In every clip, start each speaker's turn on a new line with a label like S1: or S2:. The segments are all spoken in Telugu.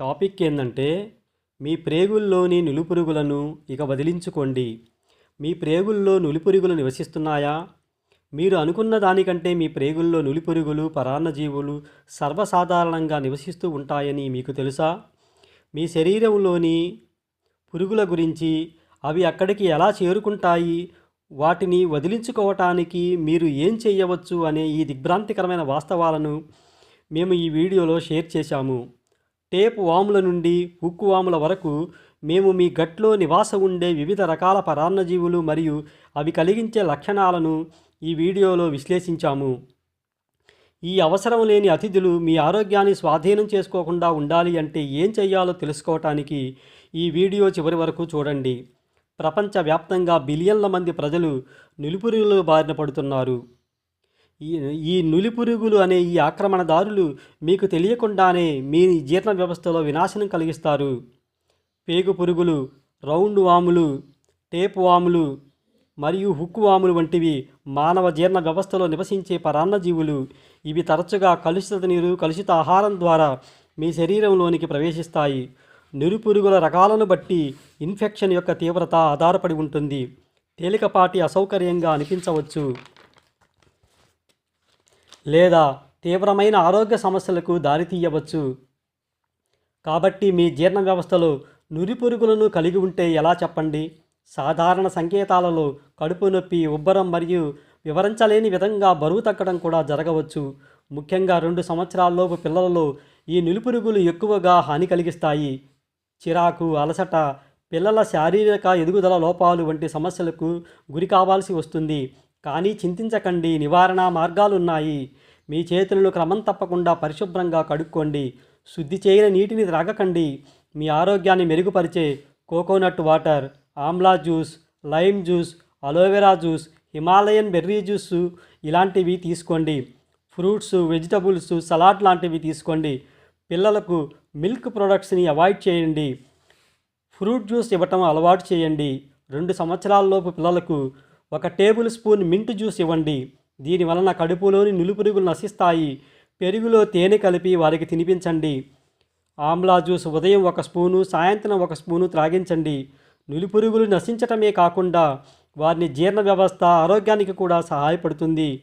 S1: టాపిక్ ఏంటంటే మీ ప్రేగుల్లోని నులిపురుగులను ఇక వదిలించుకోండి. మీ ప్రేగుల్లో నులిపురుగులు నివసిస్తున్నాయా? మీరు అనుకున్న దానికంటే మీ ప్రేగుల్లో నులిపురుగులు పరాన్నజీవులు సర్వసాధారణంగా నివసిస్తూ ఉంటాయని మీకు తెలుసా? మీ శరీరంలోని పురుగుల గురించి అవి అక్కడికి ఎలా చేరుకుంటాయి? వాటిని వదిలించుకోవటానికి మీరు ఏం చేయవచ్చు అనే ఈ దిగ్భ్రాంతికరమైన వాస్తవాలను మేము ఈ వీడియోలో షేర్ చేశాము. టేప్ వాముల నుండి ఉక్కు వాముల వరకు మేము మీ గట్లో నివాసం ఉండే వివిధ రకాల పరాన్నజీవులు మరియు అవి కలిగించే లక్షణాలను ఈ వీడియోలో విశ్లేషించాము. ఈ అవసరం లేని అతిథులు మీ ఆరోగ్యాన్ని స్వాధీనం చేసుకోకుండా ఉండాలి అంటే ఏం చేయాలో తెలుసుకోవటానికి ఈ వీడియో చివరి వరకు చూడండి. ప్రపంచవ్యాప్తంగా బిలియన్ల మంది ప్రజలు నిలుపురిలో బారిన పడుతున్నారు. ఈ ఈ నులిపురుగులు అనే ఈ ఆక్రమణదారులు మీకు తెలియకుండానే మీ జీర్ణ వ్యవస్థలో వినాశనం కలిగిస్తారు. పేగు పురుగులు రౌండ్ వాములు టేప్ వాములు మరియు హుక్కు వాములు వంటివి మానవ జీర్ణ వ్యవస్థలో నివసించే పరాన్నజీవులు. ఇవి తరచుగా కలుషిత నీరు కలుషిత ఆహారం ద్వారా మీ శరీరంలోనికి ప్రవేశిస్తాయి. నిరుపురుగుల రకాలను బట్టి ఇన్ఫెక్షన్ యొక్క తీవ్రత ఆధారపడి ఉంటుంది. తేలికపాటి అసౌకర్యంగా అనిపించవచ్చు. లేదా తీవ్రమైన ఆరోగ్య సమస్యలకు దారితీయవచ్చు కాబట్టి మీ జీర్ణ వ్యవస్థలో నురిపురుగులను కలిగి ఉంటే ఎలా చెప్పండి? సాధారణ సంకేతాలలో కడుపు నొప్పి ఉబ్బరం మరియు వివరించలేని విధంగా బరువు తగ్గడం కూడా జరగవచ్చు. ముఖ్యంగా రెండు సంవత్సరాల్లోపు పిల్లలలో ఈ నులిపురుగులు ఎక్కువగా హాని కలిగిస్తాయి. చిరాకు అలసట పిల్లల శారీరక ఎదుగుదల లోపాలు వంటి సమస్యలకు గురి కావాల్సి వస్తుంది. కానీ చింతించకండి నివారణ మార్గాలున్నాయి. మీ చేతులను క్రమం తప్పకుండా పరిశుభ్రంగా కడుక్కోండి. శుద్ధి చేయని నీటిని త్రాగకండి. మీ ఆరోగ్యాన్ని మెరుగుపరిచే coconut water amla juice lime juice aloe vera juice Himalayan berry juice ఇలాంటివి తీసుకోండి. ఫ్రూట్స్ వెజిటబుల్స్ సలాడ్ లాంటివి తీసుకోండి. పిల్లలకు మిల్క్ ప్రొడక్ట్స్ని అవాయిడ్ చేయండి. ఫ్రూట్ జ్యూస్ ఇవ్వటం అలవాటు చేయండి. రెండు సంవత్సరాలలోపు పిల్లలకు ఒక టేబుల్ స్పూన్ మింట్ జ్యూస్ ఇవ్వండి. దీని వలన కడుపులోని నులిపురుగులు నశిస్తాయి. పెరుగులో తేనె కలిపి వారికి తినిపించండి. ఆమ్లా జ్యూస్ ఉదయం ఒక స్పూను సాయంత్రం ఒక స్పూను త్రాగించండి. నులిపురుగులు నశించటమే కాకుండా వారిని జీర్ణ వ్యవస్థ ఆరోగ్యానికి కూడా సహాయపడుతుంది.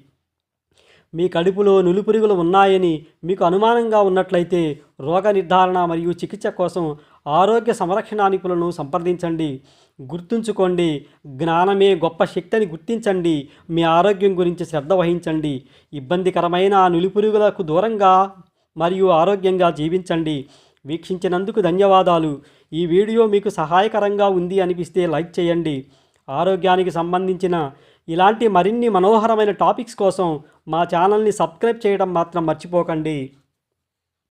S1: మీ కడుపులో నులిపురుగులు ఉన్నాయని మీకు అనుమానంగా ఉన్నట్లయితే రోగ నిర్ధారణ మరియు చికిత్స కోసం ఆరోగ్య సంరక్షణ నిపుణులను సంప్రదించండి. గుర్తుంచుకోండి జ్ఞానమే గొప్ప శక్తిని గుర్తించండి. మీ ఆరోగ్యం గురించి శ్రద్ధ వహించండి. ఇబ్బందికరమైన నులిపురుగులకు దూరంగా మరియు ఆరోగ్యంగా జీవించండి. వీక్షించినందుకు ధన్యవాదాలు. ఈ వీడియో మీకు సహాయకరంగా ఉంది అనిపిస్తే లైక్ చేయండి. ఆరోగ్యానికి సంబంధించిన ఇలాంటి మరిన్ని మనోహరమైన టాపిక్స్ కోసం మా ఛానల్ని సబ్స్క్రైబ్ చేయడం మాత్రం మర్చిపోకండి.